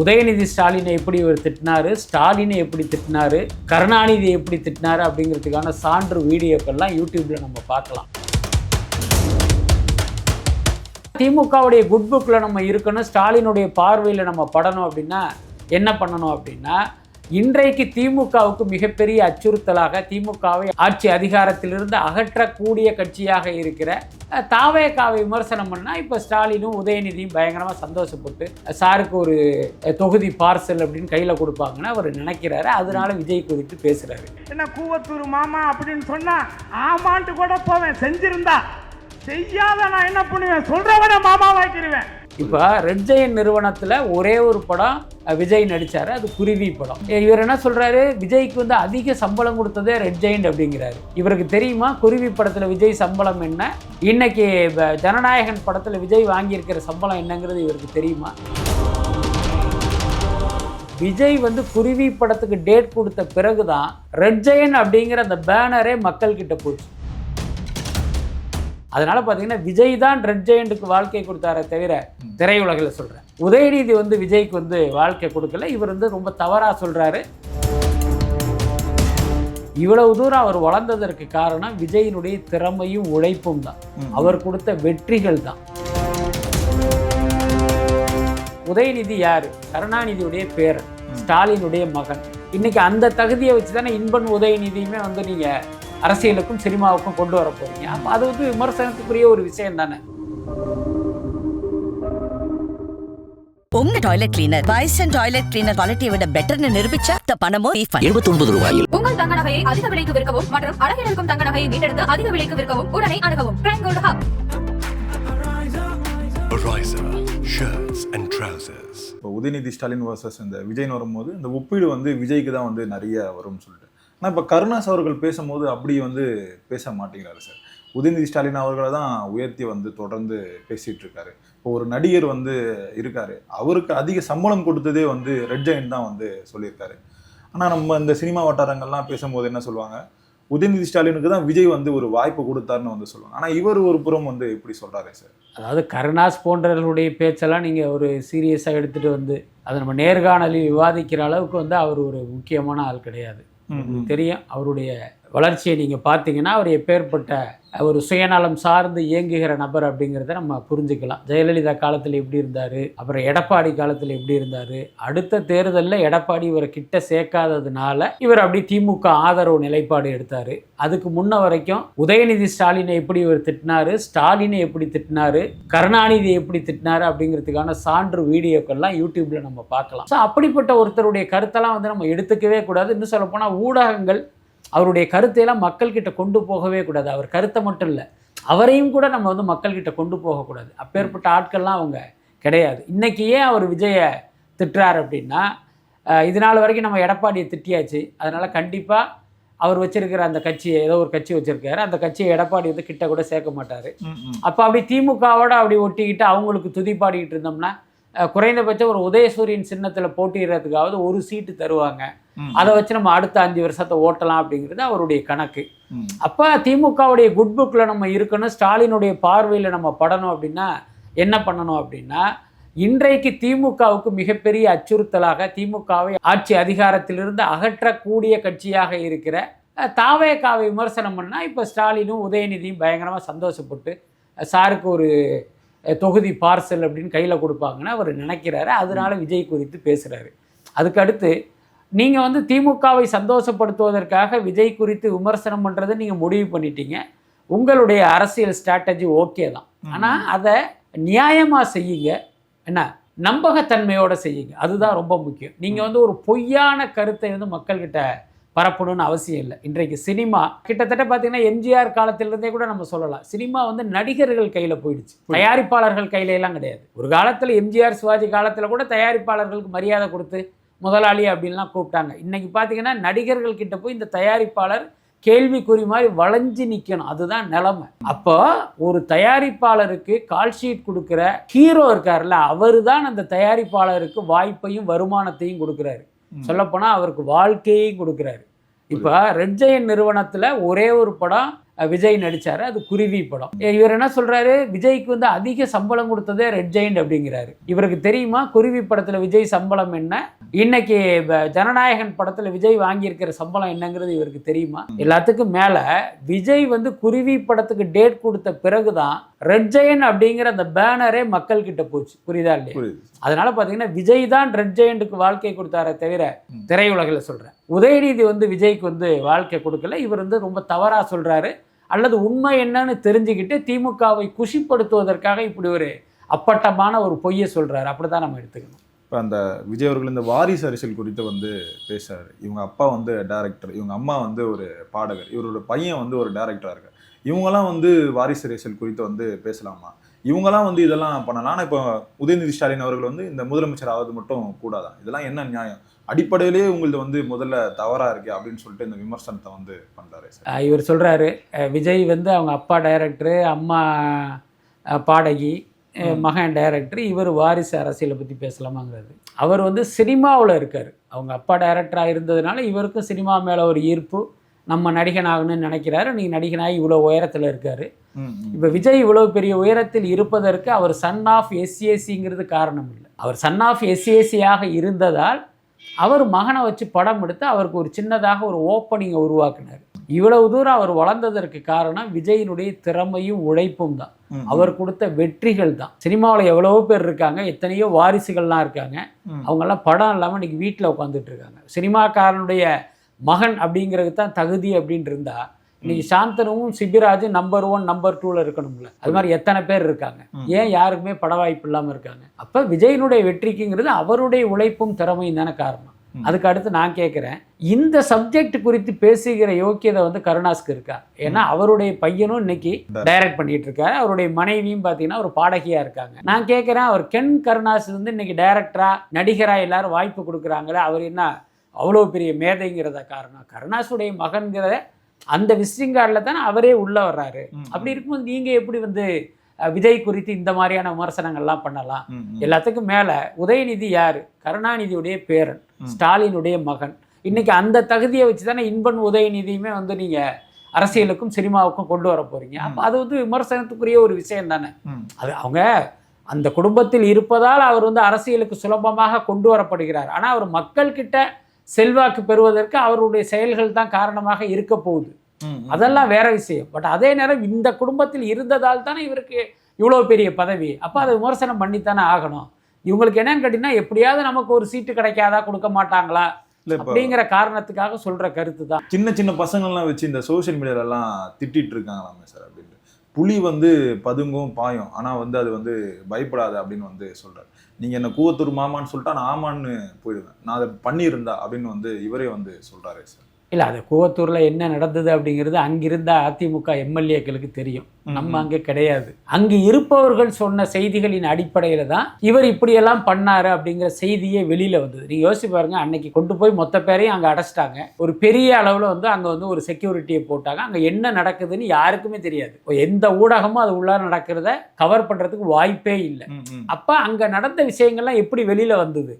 உதயநிதி ஸ்டாலினை எப்படி இவர் திட்டினாரு ஸ்டாலினை எப்படி திட்டினாரு கருணாநிதி எப்படி திட்டினாரு அப்படிங்கிறதுக்கான சான்று வீடியோக்கள்லாம் யூடியூப்ல நம்ம பார்க்கலாம். திமுகவுடைய குட் புக்கில் நம்ம இருக்கணும் ஸ்டாலினுடைய பார்வையில் நம்ம படணும் அப்படின்னா என்ன பண்ணணும் அப்படின்னா இன்றைக்கு திமுகவுக்கு மிகப்பெரிய அச்சுறுத்தலாக திமுகவை ஆட்சி அதிகாரத்திலிருந்து அகற்றக்கூடிய கட்சியாக இருக்கிற தாவேக்காவை தாவேகாவை விமர்சனம் பண்ணால் இப்போ ஸ்டாலினும் உதயநிதியும் பயங்கரமாக சந்தோஷப்பட்டு சாருக்கு ஒரு தொகுதி பார்சல் அப்படின்னு கையில் கொடுப்பாங்கன்னு அவர் நினைக்கிறாரு. அதனால விஜய் குறித்து பேசுகிறாரு என்ன கூவத்தூர் மாமா அப்படின்னு சொன்னால் ஆமான்ட்டு கூட போவேன் செஞ்சிருந்தா. செய்யாத நான் என்ன பண்ணுவேன்? சொல்றவன மாமா வாக்கிடுவேன் இப்போ ரெட் ஜெயின் நிறுவனத்தில் ஒரே ஒரு படம் விஜய் நடித்தார் அது குருவி படம். இவர் என்ன சொல்கிறாரு விஜய்க்கு வந்து அதிக சம்பளம் கொடுத்ததே ரெட் ஜெயின் அப்படிங்கிறாரு. இவருக்கு தெரியுமா? குருவி படத்தில் விஜய் சம்பளம் என்ன? இன்னைக்கு ஜனநாயகன் படத்தில் விஜய் வாங்கியிருக்கிற சம்பளம் என்னங்கிறது இவருக்கு தெரியுமா? விஜய் வந்து குருவி படத்துக்கு டேட் கொடுத்த பிறகுதான் ரெட் ஜெயின் அப்படிங்கிற அந்த பேனரே மக்கள்கிட்ட போச்சு. அதனால பார்த்தீங்கன்னா விஜய் தான் ரெட் ஜெயண்ட்டுக்கு வாழ்க்கை கொடுத்தாரே தவிர திரையுலகில் சொல்கிறேன் உதயநிதி வந்து விஜய்க்கு வந்து வாழ்க்கை கொடுக்கல. இவர் வந்து ரொம்ப தவறாக சொல்கிறாரு இவ்வளவு தூரம் அவர் வளர்ந்ததற்கு காரணம் விஜயினுடைய திறமையும் உழைப்பும் தான். அவர் கொடுத்த வெற்றிகள் தான். உதயநிதி யாரு? கருணாநிதியுடைய பேரன். ஸ்டாலினுடைய மகன். இன்னைக்கு அந்த தகுதியை வச்சு தானே இன்பன் உதயநிதியுமே வந்து நீங்க அரசியலுக்கும் சினிமாவுக்கும் கொண்டு வர போறீங்க. அப்ப அது வந்து விமர்சனத்துக்குரிய ஒரு விஷயம் தானே? உங்க டாய்லெட் கிளீனர் வைசன் டாய்லெட் கிளீனர் குவாலிட்டியை விட பெட்டர்னு நிரூபிச்சா இந்த பணமும் ரீஃபண்ட் எழுபத்தொன்பது ரூபாயில். உங்கள் தங்க நகையை அதிக விலைக்கு விற்கவும் மற்றும் அழகில் இருக்கும் தங்க நகையை மீட்டெடுத்து அதிக விலைக்கு விற்கவும் உடனே அணுகவும். Prime gold hub. இப்போ உதயநிதி ஸ்டாலின் வர்சஸ் இந்த விஜய்னு வரும்போது இந்த ஒப்பீடு வந்து விஜய்க்கு தான் வந்து நிறைய வரும்னு சொல்லிட்டு. ஆனால் இப்போ கருணாஸ் அவர்கள் பேசும்போது அப்படி வந்து பேச மாட்டேங்கிறாரு சார். உதயநிதி ஸ்டாலின் அவர்களை தான் உயர்த்தி வந்து தொடர்ந்து பேசிகிட்டு இருக்காரு. இப்போ ஒரு நடிகர் வந்து இருக்காரு. அவருக்கு அதிக சம்பளம் கொடுத்ததே வந்து ரெட் ஜெயின் தான் வந்து சொல்லியிருக்காரு. ஆனால் நம்ம இந்த சினிமா வட்டாரங்கள்லாம் பேசும்போது என்ன சொல்லுவாங்க? உதயநிதி ஸ்டாலினுக்கு தான் விஜய் வந்து ஒரு வாய்ப்பு கொடுத்தாருன்னு வந்து சொல்லுவாங்க. ஆனால் இவர் ஒரு புறம் வந்து இப்படி சொல்கிறாரு சார். அதாவது கருணாஸ் போன்றவர்களுடைய பேச்செல்லாம் நீங்கள் ஒரு சீரியஸாக எடுத்துகிட்டு வந்து அதை நம்ம நேர்காணலில் விவாதிக்கிற அளவுக்கு வந்து அவர் ஒரு முக்கியமான ஆள் கிடையாது. தெரியும். அவருடைய வளர்ச்சியை நீங்கள் பார்த்தீங்கன்னா அவர் எப்பேற்பட்ட ஒரு சுயநலம் சார்ந்து இயங்குகிற நபர் அப்படிங்கிறத நம்ம புரிஞ்சுக்கலாம். ஜெயலலிதா காலத்தில் எப்படி இருந்தார்? அப்புறம் எடப்பாடி காலத்தில் எப்படி இருந்தார்? அடுத்த தேர்தலில் எடப்பாடி இவரை கிட்ட சேர்க்காததுனால இவர் அப்படி திமுக ஆதரவு நிலைப்பாடு எடுத்தார். அதுக்கு முன்ன வரைக்கும் உதயநிதி ஸ்டாலினை எப்படி இவர் திட்டினார்? ஸ்டாலினை எப்படி திட்டினார்? கருணாநிதி எப்படி திட்டினாரு? அப்படிங்கிறதுக்கான சான்று வீடியோக்கள்லாம் யூடியூப்பில் நம்ம பார்க்கலாம். ஸோ அப்படிப்பட்ட ஒருத்தருடைய கருத்தெல்லாம் வந்து நம்ம எடுத்துக்கவே கூடாது. இன்னும் சொல்லப்போனால் ஊடகங்கள் அவருடைய கருத்தையெல்லாம் மக்கள்கிட்ட கொண்டு போகவே கூடாது. அவர் கருத்தை மட்டும் இல்லை அவரையும் கூட நம்ம வந்து மக்கள்கிட்ட கொண்டு போகக்கூடாது. அப்பேற்பட்ட ஆட்கள்லாம் அவங்க கிடையாது. இன்னைக்கு ஏன் அவர் விஜயை திட்டுறாரு அப்படின்னா இது நாள் வரைக்கும் நம்ம எடப்பாடியை திட்டியாச்சு. அதனால் கண்டிப்பாக அவர் வச்சிருக்கிற அந்த கட்சியை ஏதோ ஒரு கட்சி வச்சிருக்காரு. அந்த கட்சியை எடப்பாடி வந்து கிட்ட கூட சேர்க்க மாட்டார். அப்போ அப்படி திமுகவோட அப்படி ஒட்டிக்கிட்டு அவங்களுக்கு துதி பாடிக்கிட்டு இருந்தோம்னா குறைந்தபட்சம் ஒரு உதயசூரியன் சின்னத்தில் போட்டியிடுறதுக்காவது ஒரு சீட்டு தருவாங்க. அதை வச்சு நம்ம அடுத்த அஞ்சு வருஷத்தை ஓட்டலாம் அப்படிங்கிறது அவருடைய கணக்கு. அப்போ திமுகவுடைய குட் புக்கில் நம்ம இருக்கணும் ஸ்டாலினுடைய பார்வையில் நம்ம படணும் அப்படின்னா என்ன பண்ணணும் அப்படின்னா இன்றைக்கு திமுகவுக்கு மிகப்பெரிய அச்சுறுத்தலாக திமுகவை ஆட்சி அதிகாரத்திலிருந்து அகற்றக்கூடிய கட்சியாக இருக்கிற அஹ், தாவேகாவை விமர்சனம் பண்ணால் இப்போ ஸ்டாலினும் உதயநிதியும் பயங்கரமாக சந்தோஷப்பட்டு சாருக்கு ஒரு தொகுதி பார்சல் அப்படின்னு கையில் கொடுப்பாங்கன்னு அவர் நினைக்கிறாரு. அதனால விஜய் குறித்து பேசுகிறாரு அதுக்கு அடுத்து நீங்கள் வந்து திமுகவை சந்தோஷப்படுத்துவதற்காக விஜய் குறித்து விமர்சனம் பண்ணுறதை நீங்கள் முடிவு பண்ணிட்டீங்க. உங்களுடைய அரசியல் ஸ்ட்ராட்டஜி ஓகே தான். ஆனால் அதை நியாயமாக செய்யுங்க. என்ன? நம்பகத்தன்மையோட செய்யுங்க. அதுதான் ரொம்ப முக்கியம். நீங்கள் வந்து ஒரு பொய்யான கருத்தை வந்து மக்கள்கிட்ட பரப்பணும்னு அவசியம் இல்லை. இன்றைக்கு சினிமா கிட்டத்தட்ட பார்த்தீங்கன்னா எம்ஜிஆர் காலத்திலிருந்தே கூட நம்ம சொல்லலாம். சினிமா வந்து நடிகர்கள் கையில் போயிடுச்சு. தயாரிப்பாளர்கள் கையில எல்லாம் கிடையாது. ஒரு காலத்தில் எம்ஜிஆர் சிவாஜி காலத்தில் கூட தயாரிப்பாளர்களுக்கு மரியாதை கொடுத்து முதலாளி அப்படின்லாம் கூப்பிட்டாங்க. இன்னைக்கு பார்த்தீங்கன்னா நடிகர்கள் கிட்ட போய் இந்த தயாரிப்பாளர் கேள்விக்குறி மாதிரி வளைஞ்சு நிற்கணும் அதுதான் நிலைமை. அப்போ ஒரு தயாரிப்பாளருக்கு கால் ஷீட் கொடுக்குற ஹீரோ இருக்கார்ல அவர் தான் அந்த தயாரிப்பாளருக்கு வாய்ப்பையும் வருமானத்தையும் கொடுக்குறாரு. சொல்லப்போனால் அவருக்கு வாழ்க்கையை கொடுக்குறாரு. இப்போ ரெட் ஜெயின் நிறுவனத்தில் ஒரே ஒரு படம் விஜய் நடிச்சாரு. அது குருவி படம். இவர் என்ன சொல்றாரு? விஜய்க்கு வந்து அதிக சம்பளம் கொடுத்ததே ரெட் ஜெயிண்ட் அப்படிங்கிறாரு. இவருக்கு தெரியுமா? குருவி படத்துல விஜய் சம்பளம் என்ன? இன்னைக்கு ஜனநாயகன் படத்துல விஜய் வாங்கியிருக்கிற சம்பளம் என்னங்கிறது இவருக்கு தெரியுமா? எல்லாத்துக்கும் மேல விஜய் வந்து குருவி படத்துக்கு டேட் கொடுத்த பிறகுதான் ரெட் ஜெயன் அப்படிங்கிற அந்த பேனரே மக்கள் கிட்ட போச்சு. புரியுதா இல்லையா? அதனால பார்த்தீங்கன்னா விஜய் தான் ரெட் ஜெயண்ட்டுக்கு வாழ்க்கை கொடுத்தாரே தவிர திரையுலகில் சொல்கிறேன் உதயநிதி வந்து விஜய்க்கு வந்து வாழ்க்கை கொடுக்கல. இவர் வந்து ரொம்ப தவறாக சொல்கிறாரு அல்லது உண்மை என்னன்னு தெரிஞ்சுக்கிட்டு திமுகவை குஷிப்படுத்துவதற்காக இப்படி ஒரு அப்பட்டமான ஒரு பொய்யை சொல்கிறாரு அப்படி தான் நம்ம எடுத்துக்கணும். இப்போ அந்த விஜய் அவர்கள் இந்த வாரிசு அரசியல் குறித்து வந்து பேசுறாரு. இவங்க அப்பா வந்து டேரக்டர் இவங்க அம்மா வந்து ஒரு பாடகர் இவரோட பையன் வந்து ஒரு டேரக்டராக இருக்கார். இவங்கெல்லாம் வந்து வாரிசு அரசியல் குறித்து வந்து பேசலாமா? இவங்கெல்லாம் வந்து இதெல்லாம் பண்ணலாம். ஆனால் இப்போ உதயநிதி ஸ்டாலின் அவர்கள் வந்து இந்த முதலமைச்சர் ஆவது மட்டும் கூடாதான் இதெல்லாம் என்ன நியாயம்? அடிப்படையிலேயே உங்களது வந்து முதல்ல தவறா இருக்கு அப்படின்னு சொல்லிட்டு இந்த விமர்சனத்தை வந்து அஹ் இவர் சொல்கிறாரு விஜய் வந்து அவங்க அப்பா டைரக்டரு அம்மா பாடகி மகன் டைரக்டர் இவர் வாரிசு அரசியலை பற்றி பேசலாமாங்கிறது அவர் வந்து சினிமாவில் இருக்கார். அவங்க அப்பா டைரக்டராக இருந்ததுனால இவருக்கும் சினிமா மேலே ஒரு ஈர்ப்பு நம்ம நடிகன் ஆகணும்னு நினைக்கிறாரு. நீ நடிகனாகி இவ்வளோ உயரத்தில் இருக்கார். இப்போ விஜய் இவ்வளோ பெரிய உயரத்தில் இருப்பதற்கு அவர் சன் ஆஃப் எஸ்சிஎஸ்சிங்கிறது காரணம் இல்லை. அவர் சன் ஆஃப் எஸ்சிஎஸ்சியாக இருந்ததால் அவர் மகனை வச்சு படம் எடுத்து அவருக்கு ஒரு சின்னதாக ஒரு ஓப்பனிங்கை உருவாக்குனார். இவ்வளவு தூரம் அவர் வளர்ந்ததற்கு காரணம் விஜயினுடைய திறமையும் உழைப்பும் தான். அவர் கொடுத்த வெற்றிகள் தான். சினிமாவில் எவ்வளவோ பேர் இருக்காங்க எத்தனையோ வாரிசுகள்லாம் இருக்காங்க. அவங்கெல்லாம் படம் இல்லாமல் இன்னைக்கு வீட்டில் உட்காந்துட்டு இருக்காங்க. சினிமாக்காரனுடைய மகன் அப்படிங்கிறது தான் தகுதி அப்படின்னு இருந்தா இன்னைக்கு சாந்தனுவும் சிபிராஜும் நம்பர் ஒன் நம்பர் டூவில் இருக்கணும்ல. அது மாதிரி எத்தனை பேர் இருக்காங்க. ஏன் யாருக்குமே பட வாய்ப்பு இல்லாமல் இருக்காங்க? அப்போ விஜயனுடைய வெற்றிக்குங்கிறது அவருடைய உழைப்பும் திறமையும் தானே காரணம். அதுக்கு அடுத்து நான் கேட்குறேன் இந்த சப்ஜெக்ட் குறித்து பேசுகிற யோக்கியதை வந்து கருணாஸ்க்கு இருக்கா? ஏன்னா அவருடைய பையனும் இன்னைக்கு டைரக்ட் பண்ணிட்டு இருக்காரு. அவருடைய மனைவியும் பார்த்தீங்கன்னா ஒரு பாடகியா இருக்காங்க. நான் கேட்குறேன் அவர் கென் கருணாஸ் வந்து இன்னைக்கு டைரக்டரா நடிகரா எல்லாரும் வாய்ப்பு கொடுக்குறாங்களே அவர் என்ன அவ்வளோ பெரிய மேதைங்கிறத காரணம்? கருணாஸுடைய மகன்கிற அந்த விசிட்டிங் கார்டில் தானே அவரே உள்ள வர்றாரு. அப்படி இருக்கும்போது நீங்க எப்படி வந்து விஜய் குறித்து இந்த மாதிரியான விமர்சனங்கள்லாம் பண்ணலாம். எல்லாத்துக்கும் மேல உதயநிதி யாரு? கருணாநிதியுடைய பேரன். ஸ்டாலினுடைய மகன். இன்னைக்கு அந்த தகுதியை வச்சு தானே இன்பன் உதயநிதியுமே வந்து நீங்க அரசியலுக்கும் சினிமாவுக்கும் கொண்டு வர போறீங்க. அப்போ அது வந்து விமர்சனத்துக்குரிய ஒரு விஷயம் தானே. அது அவங்க அந்த குடும்பத்தில் இருப்பதால் அவர் வந்து அரசியலுக்கு சுலபமாக கொண்டு வரப்படுகிறார். ஆனால் அவர் மக்கள்கிட்ட செல்வாக்கு பெறுவதற்கு அவருடைய செயல்கள் தான் காரணமாக இருக்க போகுது. அதெல்லாம் வேற விஷயம். பட் அதே நேரம் இந்த குடும்பத்தில் இருந்ததால் தானே இவருக்கு இவ்வளோ பெரிய பதவி. அப்போ அதை விமர்சனம் பண்ணித்தானே ஆகணும். இவங்களுக்கு என்னன்னு கேட்டிங்கன்னா எப்படியாவது நமக்கு ஒரு சீட்டு கிடைக்காதா கொடுக்க மாட்டாங்களா? அப்படிங்கிற காரணத்துக்காக சொல்ற கருத்து தான். சின்ன சின்ன பசங்கள்லாம் வச்சு இந்த சோஷியல் மீடியாலலாம் திட்டிட்டு இருக்காங்களாமே சார் அப்படின்ட்டு. புலி வந்து பதுங்கும் பாயும். ஆனால் வந்து அது வந்து பயப்படாது அப்படின்னு வந்து சொல்கிறார் நீங்கள் என்னை கூவத்தூர் மாமான்னு சொல்லிட்டா நான் ஆமான்னு போயிடுவேன். நான் அதை பண்ணியிருந்தா அப்படின்னு வந்து இவரே வந்து சொல்கிறாரு சார். இல்லை அது கூவத்தூரில் என்ன நடந்தது அப்படிங்கிறது அங்கிருந்த அதிமுக எம்எல்ஏக்களுக்கு தெரியும். நம்ம அங்கே கிடையாது. அங்கு இருப்பவர்கள் சொன்ன செய்திகளின் அடிப்படையில் தான் இவர் இப்படியெல்லாம் பண்ணாரு அப்படிங்கிற செய்தியே வெளியில் வந்தது. நீங்கள் யோசிச்சு பாருங்க அன்னைக்கு கொண்டு போய் மொத்த பேரையும் அங்கே அடைச்சிட்டாங்க. ஒரு பெரிய அளவில் வந்து அங்கே வந்து ஒரு செக்யூரிட்டியை போட்டாங்க. அங்கே என்ன நடக்குதுன்னு யாருக்குமே தெரியாது. எந்த ஊடகமும் அது உள்ளார நடக்கிறத கவர் பண்ணுறதுக்கு வாய்ப்பே இல்லை. அப்போ அங்கே நடந்த விஷயங்கள்லாம் எப்படி வெளியில் வந்தது.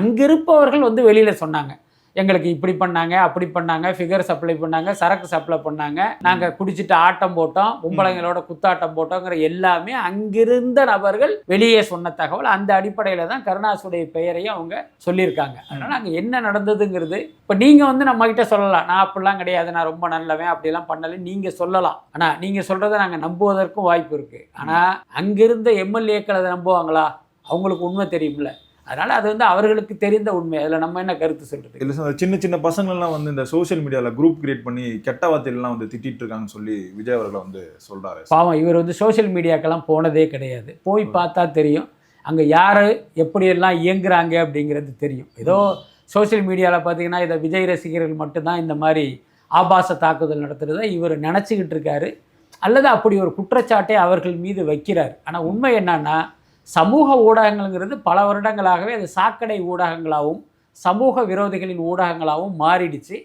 அங்கிருப்பவர்கள் வந்து வெளியில் சொன்னாங்க. எங்களுக்கு இப்படி பண்ணாங்க அப்படி பண்ணாங்க ஃபிகர் சப்ளை பண்ணாங்க சரக்கு சப்ளை பண்ணாங்க. நாங்கள் குடிச்சிட்டு ஆட்டம் போட்டோம் பொம்பளைங்களோட குத்தாட்டம் போட்டோங்கிற எல்லாமே அங்கிருந்த நபர்கள் வெளியே சொன்ன தகவல் அந்த அடிப்படையில் தான் கருணாசுடைய பெயரையும் அவங்க சொல்லியிருக்காங்க. அதனால் அங்கே என்ன நடந்ததுங்கிறது இப்போ நீங்கள் வந்து நம்ம கிட்ட சொல்லலாம். நான் அப்படிலாம் கிடையாது நான் ரொம்ப நல்லவன் அப்படிலாம் பண்ணலை நீங்கள் சொல்லலாம். ஆனால் நீங்கள் சொல்கிறத நாங்கள் நம்புவதற்கும் வாய்ப்பு இருக்குது ஆனால் அங்கிருந்த எம்எல்ஏக்கள் அதை நம்புவாங்களா? அவங்களுக்கு உண்மை தெரியும்ல. அதனால் அது வந்து அவர்களுக்கு தெரிந்த உண்மை. அதில் நம்ம என்ன கருத்து சொல்கிறது இல்ல சார் சின்ன சின்ன பசங்கள்லாம் வந்து இந்த சோஷியல் மீடியால குரூப் கிரியேட் பண்ணி கெட்ட வார்த்தையிலாம் வந்து திட்டிட்டு இருக்காங்கன்னு சொல்லி விஜய் அவர்களை வந்து சொல்றாரு. சார். பாவம் இவர் வந்து சோஷியல் மீடியாக்கெல்லாம் போனதே கிடையாது. போய் பார்த்தா தெரியும். அங்கே யார் எப்படியெல்லாம் இயங்குறாங்க அப்படிங்கிறது தெரியும். ஏதோ சோஷியல் மீடியாவில் பார்த்தீங்கன்னா இதை விஜய் ரசிகர்கள் மட்டும்தான் இந்த மாதிரி ஆபாச தாக்குதல் நடத்துகிறத இவர் நினச்சிக்கிட்டு இருக்காரு. அல்லது அப்படி ஒரு குற்றச்சாட்டை அவர்கள் மீது வைக்கிறார். ஆனால் உண்மை என்னன்னா சமூக ஊடகங்கள்ங்கிறது பல வருடங்களாகவே அது சாக்கடை ஊடகங்களாகவும் சமூக விரோதிகளின் ஊடகங்களாகவும் மாறிடுச்சு.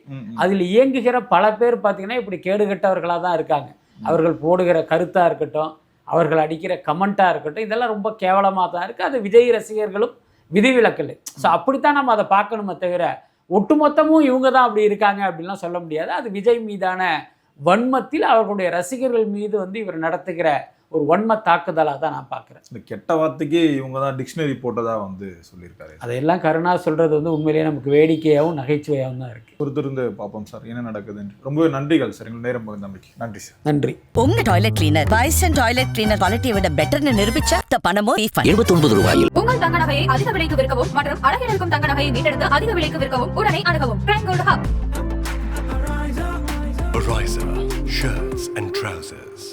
அதில் இயங்குகிற பல பேர் பார்த்தீங்கன்னா இப்படி கேடுகட்டவர்களாக தான் இருக்காங்க. அவர்கள் போடுகிற கருத்தாக இருக்கட்டும் அவர்கள் அடிக்கிற கமெண்ட்டாக இருக்கட்டும் இதெல்லாம் ரொம்ப கேவலமாக தான் இருக்குது அது விஜய் ரசிகர்களும் விதிவிலக்கல். ஸோ அப்படித்தான் நம்ம அதை பார்க்கணுமே தவிர ஒட்டுமொத்தமும் இவங்க தான் அப்படி இருக்காங்க அப்படின்லாம் சொல்ல முடியாது. அது விஜய் மீதான வன்மத்தில் அவர்களுடைய ரசிகர்கள் மீது வந்து இவர் நடத்துகிற ஒரு வன்ம தாக்குதலாக தான் நான் பார்க்குறேன். இந்த கெட்ட வார்த்தைக்கு இவங்க தான் டிக்ஷனரி போட்டதா வந்து சொல்லியிருக்காரு. அதையெல்லாம் கருணா சொல்கிறது வந்து உண்மையிலேயே நமக்கு வேடிக்கையாகவும் நகைச்சுவையாகவும் தான் இருக்குது பொறுத்திருந்து பார்ப்போம் சார். என்ன நடக்குதுன்னு ரொம்பவே நன்றிகள் சார். எங்களுக்கு நேரம் பகிர்ந்தமைக்கு நன்றி சார். நன்றி. உங்க டாய்லெட் கிளீனர் வைசன் டாய்லெட் கிளீனர் குவாலிட்டியை விட பெட்டர்னு நிரூபிச்சா இந்த பணமும் ரீஃபண்ட் எழுபத்தொன்பது ரூபாயில். உங்கள் தங்க நகையை அதிக விலைக்கு விற்கவும் மற்றும் அழகில் இருக்கும் தங்க நகையை மீட்டெடுத்து அதிக விலைக்கு விற்கவும் உடனே அணுகவும். Prime gold hub Ariza, shirts and trousers.